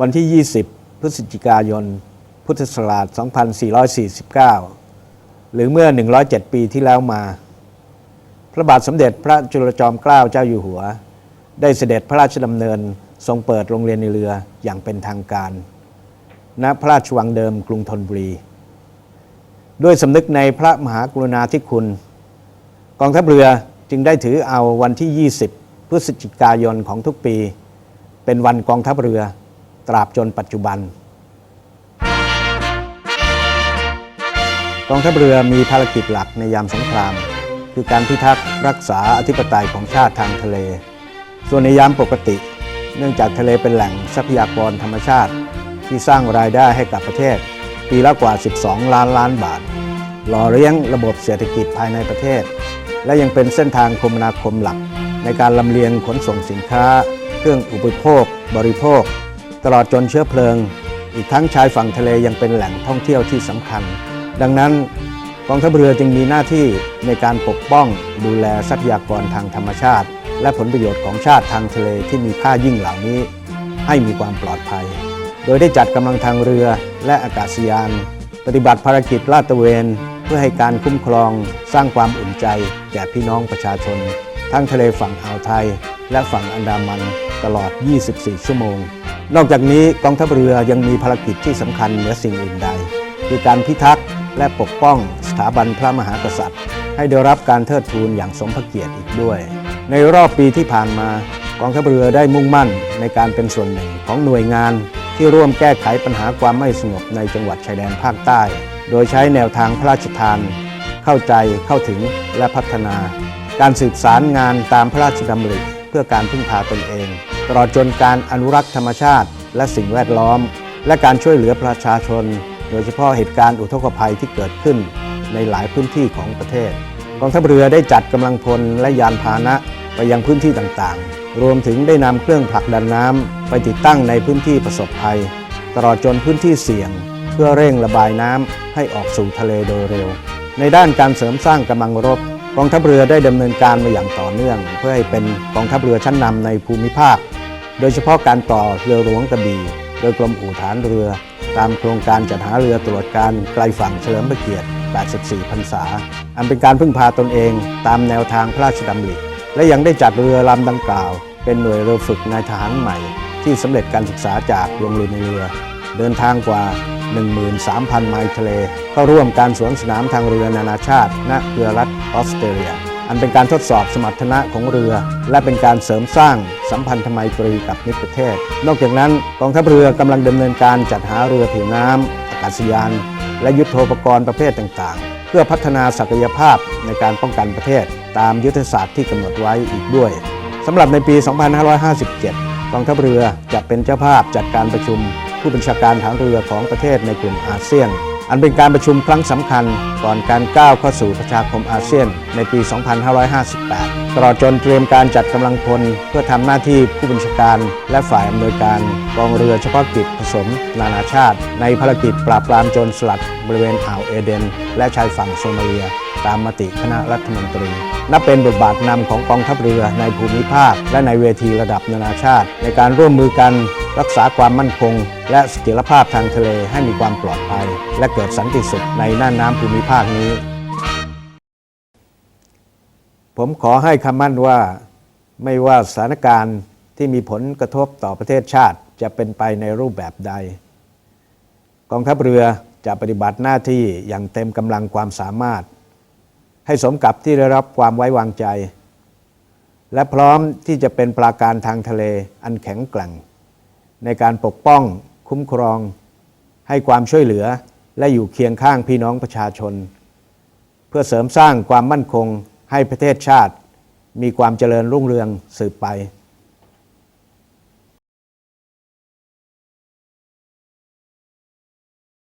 วันที่ 20 พฤศจิกายน พุทธศักราช 2449 หรือเมื่อ 107 ปีที่แล้วมา พระบาทสมเด็จพระจุลจอมเกล้าเจ้าอยู่หัว ได้เสด็จพระราชดำเนินทรงเปิดโรงเรียนในเรืออย่างเป็นทางการ ณ พระราชวังเดิมกรุงธนบุรี ด้วยสำนึกในพระมหากรุณาธิคุณ กองทัพเรือจึงได้ถือเอาวันที่ 20 พฤศจิกายนของทุกปี เป็นวันกองทัพเรือ ตราบจนปัจจุบันกองทัพเรือมีภารกิจหลักในยามสงคราม คือการพิทักษ์รักษาอธิปไตยของชาติทางทะเล ส่วนในยามปกติ เนื่องจากทะเลเป็นแหล่งทรัพยากรธรรมชาติ ที่สร้างรายได้ให้กับประเทศ ปีละกว่า 12 ล้านล้านบาท หล่อเลี้ยงระบบเศรษฐกิจภายในประเทศ และยังเป็นเส้นทางคมนาคมหลัก ในการลำเลียงขนส่งสินค้า เครื่องอุปโภค บริโภค ตลอดจนเชื้อเพลิง อีกทั้งชายฝั่งทะเลยังเป็นแหล่งท่องเที่ยวที่สำคัญ ดังนั้นกองทัพเรือจึงมีหน้าที่ในการปกป้องดูแลทรัพยากรทางธรรมชาติ และผลประโยชน์ของชาติทางทะเลที่มีค่ายิ่งเหล่านี้ ให้มีความปลอดภัย โดยได้จัดกำลังทางเรือและอากาศยาน ปฏิบัติภารกิจลาดตระเวนเพื่อให้การคุ้มครองสร้างความอุ่นใจแก่พี่น้องประชาชน ทั้งทะเลฝั่งอ่าวไทย และฝั่งอันดามันตลอด 24 ชั่วโมง นอกจากนี้กองทัพเรือยังมีภารกิจที่สำคัญเหนือสิ่งอื่นใด คือการพิทักษ์และปกป้องสถาบันพระมหากษัตริย์ ให้ได้รับการเทิดทูนอย่างสมพระเกียรติอีกด้วย ในรอบปีที่ผ่านมากองทัพเรือได้มุ่งมั่นในการเป็นส่วนหนึ่งของหน่วยงาน ที่ร่วมแก้ไขปัญหาความไม่สงบในจังหวัดชายแดนภาคใต้ โดยใช้แนวทางพระราชทาน เข้าใจเข้าถึงและพัฒนา การสืบสารงานตามพระราชดำริเพื่อการพึ่งพาตนเอง ตลอดจนการอนุรักษ์ธรรมชาติ และสิ่งแวดล้อม และการช่วยเหลือประชาชน โดยเฉพาะเหตุการณ์อุทกภัยที่เกิดขึ้นในหลายพื้นที่ของประเทศกองทัพเรือได้จัดกำลังพลและยานพาหนะไปยังพื้นที่ต่างๆ รวมถึงได้นำเครื่องผลักดันน้ำไปติดตั้งในพื้นที่ประสบภัย ตลอดจนพื้นที่เสี่ยง เพื่อเร่งระบายน้ำให้ออกสู่ทะเลโดยเร็ว ในด้านการเสริมสร้างกำลังรบกองทัพเรือได้ดำเนินการมาอย่างต่อเนื่อง เพื่อให้เป็นกองทัพเรือชั้นนำในภูมิภาค โดยเฉพาะการต่อเรือหลวงกระบี่โดยกรมอู่ฐานเรือ ตามโครงการจัดหาเรือตรวจการไกลฝั่งเฉลิมพระเกียรติ 84 พรรษา อันเป็นการพึ่งพาตนเองตามแนวทางพระราชดำริและยังได้จัดเรือลำดังกล่าว เป็นหน่วยเรือฝึกนายทหารใหม่ ที่สำเร็จการศึกษาจากโรงเรียนในเรือ เดินทางกว่า 13,000 ไมล์ทะเล เข้าร่วมการสวนสนามทางเรือนานาชาติณเรือรัฐออสเตรเลีย อันเป็นการทดสอบสมรรถนะของเรือ และเป็นการเสริมสร้างสัมพันธไมตรีกับมิตรประเทศ นอกจากนั้นกองทัพเรือกำลังดำเนินการจัดหาเรือผิวน้ำอากาศยาน และยุทโธปกรณ์ประเภทต่างๆ เพื่อพัฒนาศักยภาพในการป้องกันประเทศ ตามยุทธศาสตร์ที่กำหนดไว้อีกด้วยสำหรับในปี 2557 กองทัพเรือจะเป็นเจ้าภาพจัดการประชุม ผู้บัญชาการฐานเรือของประเทศในกลุ่มอาเซียน อันเป็นการประชุมครั้งสำคัญก่อนการก้าวเข้าสู่ประชาคมอาเซียนในปี 2558 ตลอดจนเตรียมการจัดกำลังพลเพื่อทำหน้าที่ผู้บัญชาการ และฝ่ายอำนวยการกองเรือเฉพาะกิจผสม นานาชาติ ในภารกิจปราบปรามโจรสลัด บริเวณอ่าวเอเดน และชายฝั่งโซมาเลีย ตามมติคณะรัฐมนตรี นับเป็นบทบาทนำของกองทัพเรือในภูมิภาค และในเวทีระดับนานาชาติ ในการร่วมมือกัน รักษาความมั่นคง และเสถียรภาพทางทะเลให้มีความปลอดภัย และเกิดสันติสุขในน่านน้ำภูมิภาคนี้ ผมขอให้คำมั่นว่าไม่ว่าสถานการณ์ที่มีผลกระทบต่อประเทศชาติจะเป็นไปในรูปแบบใด กองทัพเรือจะปฏิบัติหน้าที่อย่างเต็มกำลังความสามารถ ให้สมกับที่ได้รับความไว้วางใจ และพร้อมที่จะเป็นปราการทางทะเลอันแข็งแกร่ง ในการปกป้องคุ้มครอง ให้ความช่วยเหลือและอยู่เคียงข้างพี่น้องประชาชน เพื่อเสริมสร้างความมั่นคงให้ประเทศชาติ มีความเจริญรุ่งเรืองสืบไป